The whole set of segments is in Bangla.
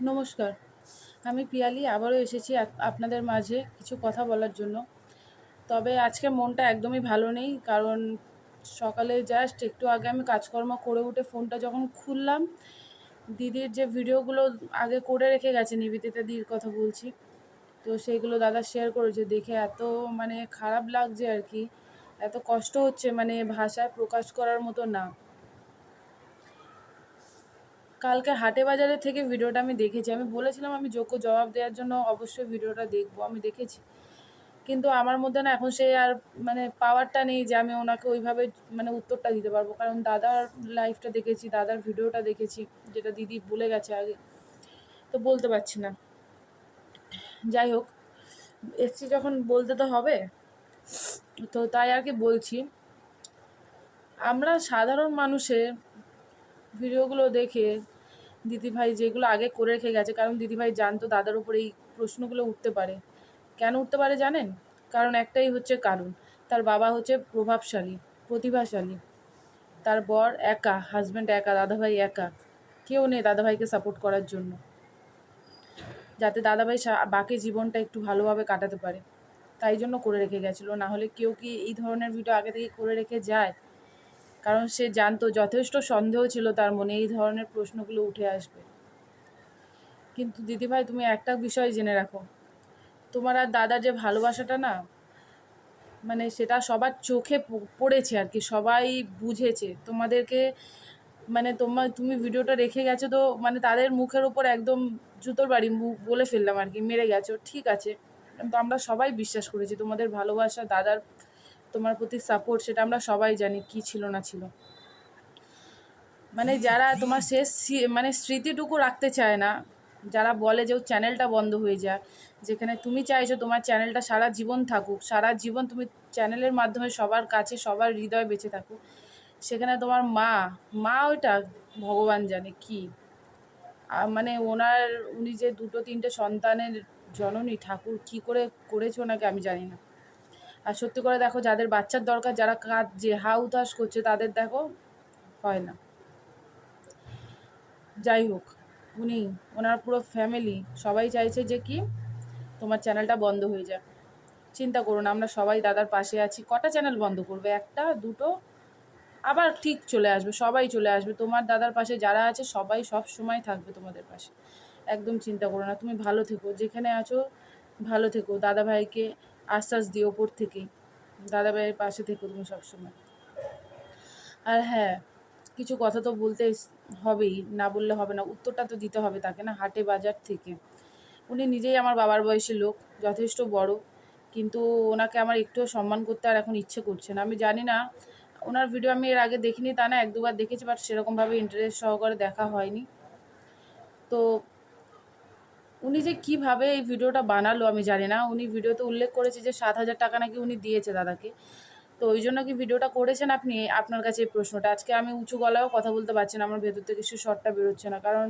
নমস্কার। আমি পিয়ালি, আবারও এসেছি আপনাদের মাঝে কিছু কথা বলার জন্য। তবে আজকে মনটা একদমই ভালো নেই, কারণ সকালে জাস্ট একটু আগে আমি কাজকর্ম করে উঠে ফোনটা যখন খুললাম, দিদির যে ভিডিওগুলো আগে করে রেখে গেছে নিবেদিতা দিদির কথা বলছি, তো সেইগুলো দাদা শেয়ার করেছে। দেখে এত মানে খারাপ লাগছে আর কি, এত কষ্ট হচ্ছে মানে ভাষায় প্রকাশ করার মতো না। কালকে হাটে বাজারে থেকে ভিডিওটা আমি দেখেছি। আমি বলেছিলাম আমি যোগ্য জবাব দেওয়ার জন্য অবশ্যই ভিডিওটা দেখব, আমি দেখেছি। কিন্তু আমার মধ্যে না এখন সেই আর মানে পাওয়ারটা নেই যে আমি ওনাকে ওইভাবে মানে উত্তরটা দিতে পারব। কারণ দাদার লাইফটা দেখেছি, দাদার ভিডিওটা দেখেছি, যেটা দিদি ভুলে গেছে আগে। তো বলতে পারছি না। যাই হোক, এসছি যখন বলতে তো হবে। তো তাই আর কি বলছি। আমরা সাধারণ মানুষের ভিডিওগুলো দেখে দিদিভাই যেগুলো আগে করে রেখে গেছে, কারণ দিদিভাই জানতো দাদার উপর এই প্রশ্নগুলো উঠতে পারে। কেন উঠতে পারে জানেন? কারণ একটাই হচ্ছে কারণ, তার বাবা হচ্ছে প্রভাবশালী, প্রতিভাশালী। তার বর একা হাজব্যান্ড একা, দাদাভাই একা। কেউ নেই দাদাভাইকে সাপোর্ট করার জন্য। যাতে দাদাভাই বাকি জীবনটা একটু ভালোভাবে কাটাতে পারে। তাই জন্য করে রেখে গেছিল। না হলে কেউ কি এই ধরনের ভিডিও আগে থেকে করে রেখে যায়? কারণ সে জানতো, যথেষ্ট সন্দেহ ছিল তার মনে, এই ধরনের প্রশ্নগুলো উঠে আসবে। কিন্তু দিদিভাই, তুমি একটা বিষয় জেনে রাখো। তোমার আর দাদার যে ভালোবাসাটা না মানে সেটা সবার চোখে পড়েছে আর কি, সবাই বুঝেছে। তোমাদেরকে মানে তোমার তুমি ভিডিওটা রেখে গেছো তো মানে তাদের মুখের ওপর একদম জুতোর বাড়ি মুখ বলে ফেললাম আর কি, মেরে গেছো, ঠিক আছে। কিন্তু আমরা সবাই বিশ্বাস করেছি, তোমাদের ভালোবাসা, দাদার তোমার প্রতি সাপোর্ট সেটা আমরা সবাই জানি কি ছিল না ছিল। মানে যারা তোমার শেষ মানে স্মৃতিটুকু রাখতে চায় না, যারা বলে যে ও চ্যানেলটা বন্ধ হয়ে যায়, যেখানে তুমি চাইছো তোমার চ্যানেলটা সারা জীবন থাকুক, সারা জীবন তুমি চ্যানেলের মাধ্যমে সবার কাছে সবার হৃদয় বেঁচে থাকুক, সেখানে তোমার মা মা ওইটা ভগবান জানে কি। মানে ওনার, উনি যে দুটো তিনটে সন্তানের জননী, ঠাকুর কি করে করেছে ওনাকে আমি জানি না। আর সত্যি করে দেখো, যাদের বাচ্চার দরকার, যারা কাজ যে হা উতাস করছে, তাদের দেখো হয় না। যাই হোক, উনি, ওনার পুরো ফ্যামিলি সবাই চাইছে যে কি, তোমার চ্যানেলটা বন্ধ হয়ে যাক। চিন্তা করুন আমরা সবাই দাদার পাশে আছি। কটা চ্যানেল বন্ধ করবে? একটা, দুটো? আবার ঠিক চলে আসবে, সবাই চলে আসবে। তোমার দাদার পাশে যারা আছে, সবাই সব সময় থাকবে তোমাদের পাশে। একদম চিন্তা করো না, তুমি ভালো থেকো, যেখানে আছো ভালো থেকো। দাদা ভাইকে আশ্বাস দিও ওপর থেকেই। দাদা ভাইয়ের পাশে থেকো তুমি সবসময়। আর হ্যাঁ কিছু কথা তো বলতে হবেই, না বললে হবে না। উত্তরটা তো দিতে হবে তাকে না, হাটে বাজার থেকে। উনি নিজেই আমার বাবার বয়সী লোক, যথেষ্ট বড়। কিন্তু ওনাকে আমার একটুও সম্মান করতে আর এখন ইচ্ছে করছে না। আমি জানি না, ওনার ভিডিও আমি এর আগে দেখিনি, তা না, এক দুবার দেখেছি বাট সেরকমভাবে ইন্টারেস্ট সহকারে দেখা হয়নি। তো উনি যে কীভাবে এই ভিডিওটা বানালো আমি জানি না। উনি ভিডিওতে উল্লেখ করেছে যে সাত হাজার টাকা নাকি উনি দিয়েছে দাদাকে। তো ওই জন্য কি ভিডিওটা করেছেন আপনি? আপনার কাছে এই প্রশ্নটা। আজকে আমি উঁচু গলায়ও কথা বলতে পারছি না, আমার ভেতর থেকে সে শর্টটা বেরোচ্ছে না। কারণ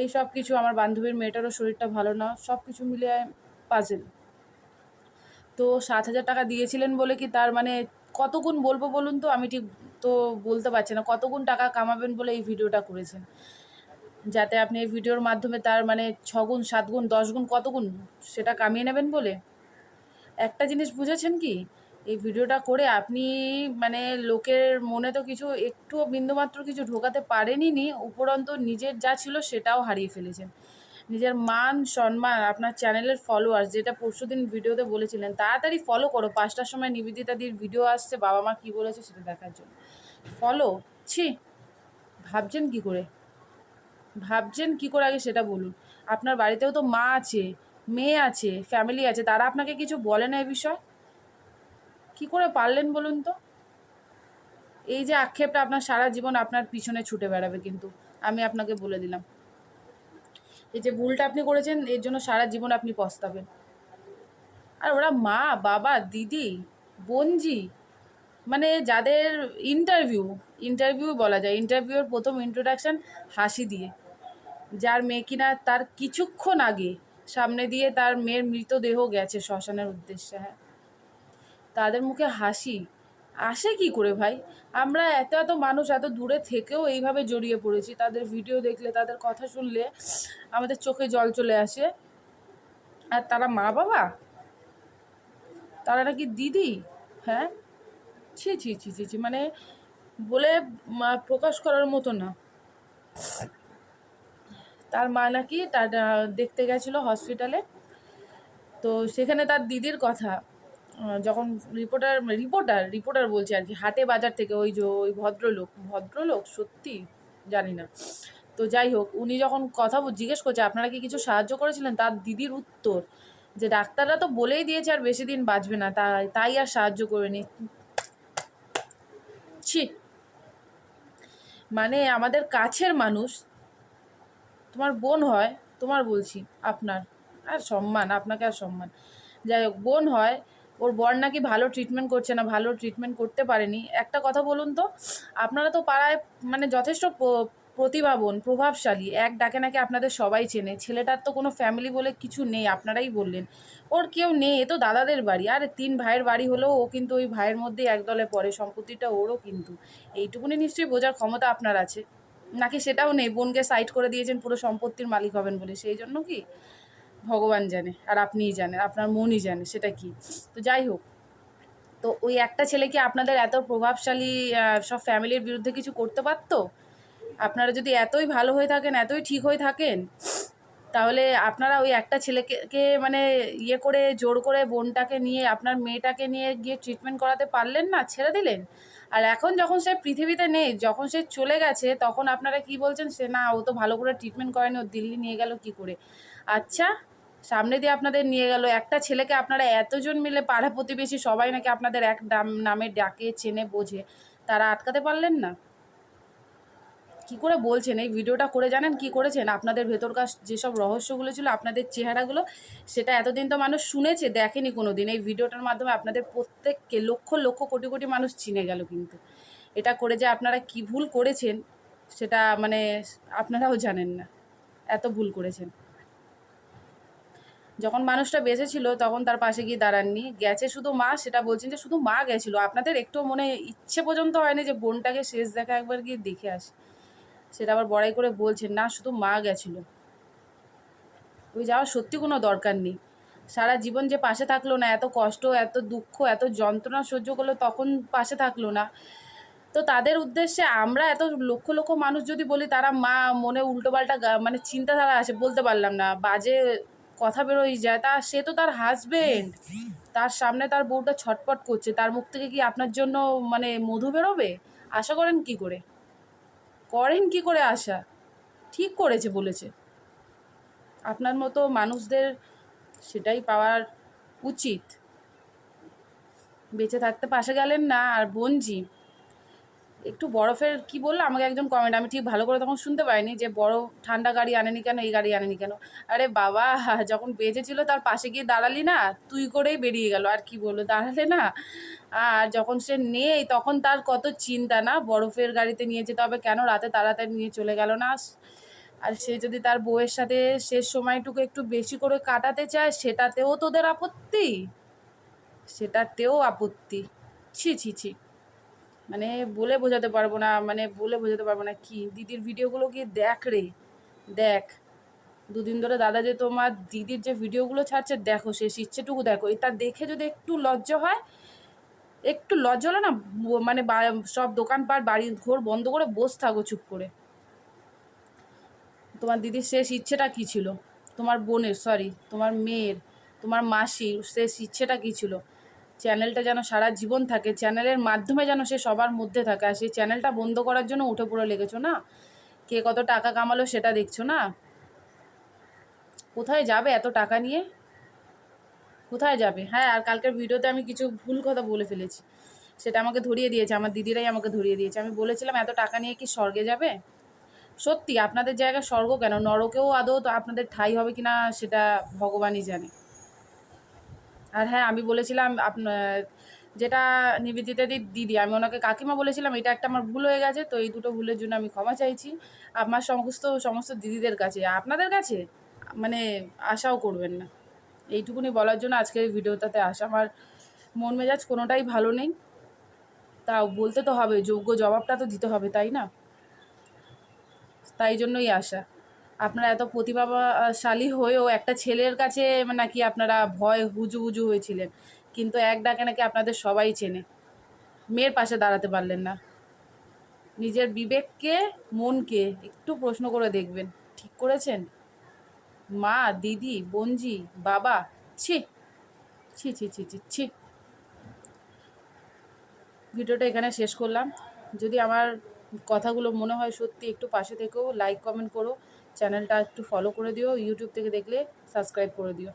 এই সব কিছু আমার বান্ধবীর মেয়েটারও শরীরটা ভালো না, সব কিছু মিলিয়ে পাজেল তো সাত হাজার টাকা দিয়েছিলেন বলে কি তার মানে কতগুণ বলব বলুন তো? আমি ঠিক তো বলতে পারছি না। কতগুণ টাকা কামাবেন বলে এই ভিডিওটা করেছেন? যাতে আপনি এই ভিডিওর মাধ্যমে তার মানে ছ গুণ, সাত গুণ, দশ গুণ, কত গুণ সেটা কামিয়ে নেবেন বলে? একটা জিনিস বুঝেছেন কি? এই ভিডিওটা করে আপনি মানে লোকের মনে তো কিছু একটুও বিন্দুমাত্র কিছু ঢোকাতে পারেনই নি, উপরন্ত নিজের যা ছিল সেটাও হারিয়ে ফেলেছেন। নিজের মান, সম্মান, আপনার চ্যানেলের ফলোয়ার্স যেটা পরশু দিন ভিডিওতে বলেছিলেন, তাড়াতাড়ি ফলো করো। পাঁচটার সময় নিবেদিতাদির ভিডিও আসছে, বাবা মা কী বলেছে সেটা দেখার জন্য। ফলো ছি, ভাবছেন কি করে? ভাবছেন কি করে আগে সেটা বলুন। আপনার বাড়িতেও তো মা আছে, মেয়ে আছে ফ্যামিলি আছে, তারা আপনাকে কিছু বলে না এ বিষয়? কি করে পারলেন বলুন তো? এই যে আক্ষেপটা আপনার সারা জীবন আপনার পিছনে ছুটে বেড়াবে কিন্তু, আমি আপনাকে বলে দিলাম। এই যে ভুলটা আপনি করেছেন, এর জন্য সারা জীবন আপনি পস্তাবেন। আর ওরা মা, বাবা, দিদি বোনজি মানে যাদের ইন্টারভিউ ইন্টারভিউ বলা যায় ইন্টারভিউর প্রথম ইন্ট্রোডাকশন হাসি দিয়ে। যার মেয়ে কিনা তার কিছুক্ষণ আগে সামনে দিয়ে তার মেয়ের মৃতদেহ গেছে শ্মশানের উদ্দেশ্যে হ্যাঁ। তাদের মুখে হাসি। আসে কি করে ভাই? আমরা এত এত মানুষ এত দূরে থেকেও এইভাবে জড়িয়ে পড়েছি। তাদের ভিডিও দেখলে, তাদের কথা শুনলে আমাদের চোখে জল চলে আসে। আর তারা মা বাবা? তারা নাকি দিদি? হ্যাঁ? ছি ছি ছি ছি মানে বলে প্রকাশ করার মতো না। তার মা নাকি তার দেখতে গেছিল হসপিটালে তো সেখানে তার দিদির কথা যখন রিপোর্টার রিপোর্টার রিপোর্টার বলছে আর কি, হাটে বাজার থেকে ওই যে ওই ভদ্রলোক ভদ্রলোক সত্যি জানি না। তো যাই হোক, উনি যখন কথা জিজ্ঞেস করছে, আপনারা কি কিছু সাহায্য করেছিলেন? তার দিদির উত্তর যে, ডাক্তাররা তো বলেই দিয়েছে আর বেশি দিন বাঁচবে না, তাই তাই আর সাহায্য করেনি। ছি। মানে আমাদের কাছের মানুষ তোমার বোন হয়, তোমার বলছি, আপনার। আর সম্মান, আপনাকে আর সম্মান। যাই হোক, বোন হয়, ওর বর নাকি ভালো ট্রিটমেন্ট করছে না, ভালো ট্রিটমেন্ট করতে পারেনি। একটা কথা বলুন তো, আপনারা তো পাড়ায় মানে যথেষ্ট প্রতিভাবন, প্রভাবশালী। এক ডাকে নাকি আপনাদের সবাই চেনে। ছেলেটার তো কোনো ফ্যামিলি বলে কিছু নেই, আপনারাই বললেন। ওর কেউ নেই, এ তো দাদাদের বাড়ি। আর, তিন ভাইয়ের বাড়ি হলেও ও কিন্তু ওই ভাইয়ের মধ্যেই একদলে পড়ে, সম্পত্তিটা ওরও কিন্তু। এইটুকুনি নিশ্চয়ই বোঝার ক্ষমতা আপনার আছে। নাকি সেটাও নেই। বোনকে সাইড করে দিয়েছেন, পুরো সম্পত্তির মালিক হবেন বলে। সেই জন্য কি? ভগবান জানে, আর আপনিই জানেন, আপনার মনই জানে সেটা কি। তো যাই হোক, তো ওই একটা ছেলে কি আপনাদের এত প্রভাবশালী সব ফ্যামিলির বিরুদ্ধে কিছু করতে পারতো? আপনারা যদি এতই ভালো হয়ে থাকেন, এতই ঠিক হয়ে থাকেন তাহলে আপনারা ওই একটা ছেলেকে মানে ইয়ে করে, জোর করে বোনটাকে নিয়ে, আপনার মেয়েটাকে নিয়ে গিয়ে ট্রিটমেন্ট করাতে পারলেন না? ছেড়ে দিলেন? আর এখন যখন সে পৃথিবীতে নেই, যখন সে চলে গেছে, তখন আপনারা কি বলছেন? সে না, ও তো ভালো করে ট্রিটমেন্ট করেনি, ও দিল্লি নিয়ে গেল কি করে? আচ্ছা সামনে দিয়ে আপনাদের নিয়ে গেল। একটা ছেলেকে আপনারা এতজন মিলে পাড়া প্রতিবেশী সবাই নাকি আপনাদের এক নাম- ডাকে, চেনে, বোঝে, তারা আটকাতে পারলেন না? কি করে বলছেন? এই ভিডিওটা করে জানেন কি করেছেন? আপনাদের ভেতরকার যেসব রহস্যগুলো ছিল, আপনাদের চেহারাগুলো, সেটা এতদিন তো মানুষ শুনেছে, দেখেনি কোনো দিন এই ভিডিওটার মাধ্যমে আপনাদের প্রত্যেককে লক্ষ লক্ষ কোটি কোটি মানুষ চিনে গেল কিন্তু। এটা করে যে আপনারা কি ভুল করেছেন, সেটা মানে আপনারাও জানেন না। এত ভুল করেছেন। যখন মানুষটা বেঁচে ছিল তখন তার পাশে গিয়ে দাঁড়াননি। গেছে শুধু মা, সেটা বলছেন যে শুধু মা গেছিল। আপনাদের একটু মনে ইচ্ছে পর্যন্ত হয়নি যে বোনটাকে শেষ দেখা একবার গিয়ে দেখে আসে। সেটা আবার বড়াই করে বলছেন না, শুধু মা গেছিল। ওই যাওয়ার সত্যি কোনো দরকার নেই। সারা জীবন যে পাশে থাকল না, এত কষ্ট, এত দুঃখ, এত যন্ত্রণা সহ্য করল, তখন পাশে থাকল না। তো তাদের উদ্দেশ্যে আমরা এত লক্ষ লক্ষ মানুষ যদি বলি, তারা মা, মনে উল্টোপাল্টা মানে চিন্তাধারা আসে, বলতে পারলাম না। বাজে কথা বেরোই যায়, তা সে তো তার হাজবেন্ড তার সামনে তার বউটা ছটপট করছে। তার মুখ থেকে কি আপনার জন্য মানে মধু বেরোবে? আশা করেন কি করে? করেন কি করে আশা? ঠিক করেছে বলেছে। আপনার মতো মানুষদের সেটাই পাওয়ার উচিত। বেঁচে থাকতে পাশে গেলেন না, আর বঞ্জি একটু বরফের কি বলল? আমাকে একজন কমেন্ট আমি ঠিক ভালো করে তখন শুনতে পাইনি যে বরফ ঠান্ডা গাড়ি আনেনি কেন, এই গাড়ি আনেনি কেন। আরে বাবা, যখন বেঁচে ছিল তার পাশে গিয়ে দাঁড়ালি না, তুই করেই বেরিয়ে গেল, আর কি বলল দাঁড়ালে না। আর যখন সে নেই, তখন তার কত চিন্তা না, বরফের গাড়িতে নিয়ে যেতে হবে কেন, রাতে তাড়াতাড়ি নিয়ে চলে গেল না। আর সে যদি তার বউয়ের সাথে শেষ সময়টুকু একটু বেশি করে কাটাতে চায়, সেটাতেও তোদের আপত্তি? সেটাতেও আপত্তি। ছি ছি ছি। মানে বলে বোঝাতে পারব না মানে বলে বোঝাতে পারব না কি? দিদির ভিডিওগুলো কি দেখ রে? দেখ। দুদিন ধরে দাদা যে তোমার দিদির যে ভিডিওগুলো ছাড়ছে, দেখো শেষ ইচ্ছেটুকু দেখো। এটা দেখে যদি একটু লজ্জা হয়, একটু লজ্জা হলে না মানে সব দোকানপাট বাড়ির ঘর বন্ধ করে বসে থাকো চুপ করে। তোমার দিদির শেষ ইচ্ছেটা কী ছিল? তোমার বোনের সরি তোমার মেয়ের, তোমার মাসির শেষ ইচ্ছেটা কী ছিল? চ্যানেলটা যেন সারা জীবন থাকে, চ্যানেলের মাধ্যমে যেন সে সবার মধ্যে থাকে। আর সেই চ্যানেলটা বন্ধ করার জন্য উঠে পড়ে লেগেছো না? কে কত টাকা কামালো সেটা দেখছ না? কোথায় যাবে এত টাকা নিয়ে? কোথায় যাবে? হ্যাঁ আর কালকের ভিডিওতে আমি কিছু ভুল কথা বলে ফেলেছি। সেটা আমাকে ধরিয়ে দিয়েছে, আমার দিদিরাই আমাকে ধরিয়ে দিয়েছে। আমি বলেছিলাম, এত টাকা নিয়ে কি স্বর্গে যাবে? সত্যি, আপনাদের জায়গা স্বর্গ কেন? নরকেও আদৌ তো আপনাদের ঠাই হবে কিনা সেটা ভগবানই জানে। আর হ্যাঁ আমি বলেছিলাম যেটা নিবেদিতা দি, দিদি, আমি ওনাকে কাকিমা বলেছিলাম, এটা একটা আমার ভুল হয়ে গেছে, তো এই দুটো ভুলের জন্য আমি ক্ষমা চাইছি। আমার সমস্ত সমস্ত দিদিদের কাছে, আপনাদের কাছে মানে আশাও করবেন না। এইটুকুনি বলার জন্য আজকের ভিডিওটাতে আসা। আমার মন মেজাজ কোনোটাই ভালো নেই। তাও বলতে তো হবে, যোগ্য জবাবটা তো দিতে হবে, তাই না? তাই জন্যই আসা। আপনারা এত প্রতিভাশালী হয়েও একটা ছেলের কাছে নাকি আপনারা ভয় হুজু হুজু হয়েছিলেন। কিন্তু এক ডাকে নাকি আপনাদের সবাই চেনে। মেয়ের পাশে দাঁড়াতে পারলেন না। নিজের বিবেককে, মনকে একটু প্রশ্ন করে দেখবেন। ঠিক করেছেন? মা, দিদি, বোনজি, বাবা, ছি ছি ছি ছি ছি ছি। ভিডিওটা এখানে শেষ করলাম। যদি আমার কথাগুলো মনে হয় সত্যি, একটু পাশে থেকেও লাইক কমেন্ট করো। চ্যানেলটা একটু ফলো করে দিও ইউটিউব থেকে দেখলে সাবস্ক্রাইব করে দিও।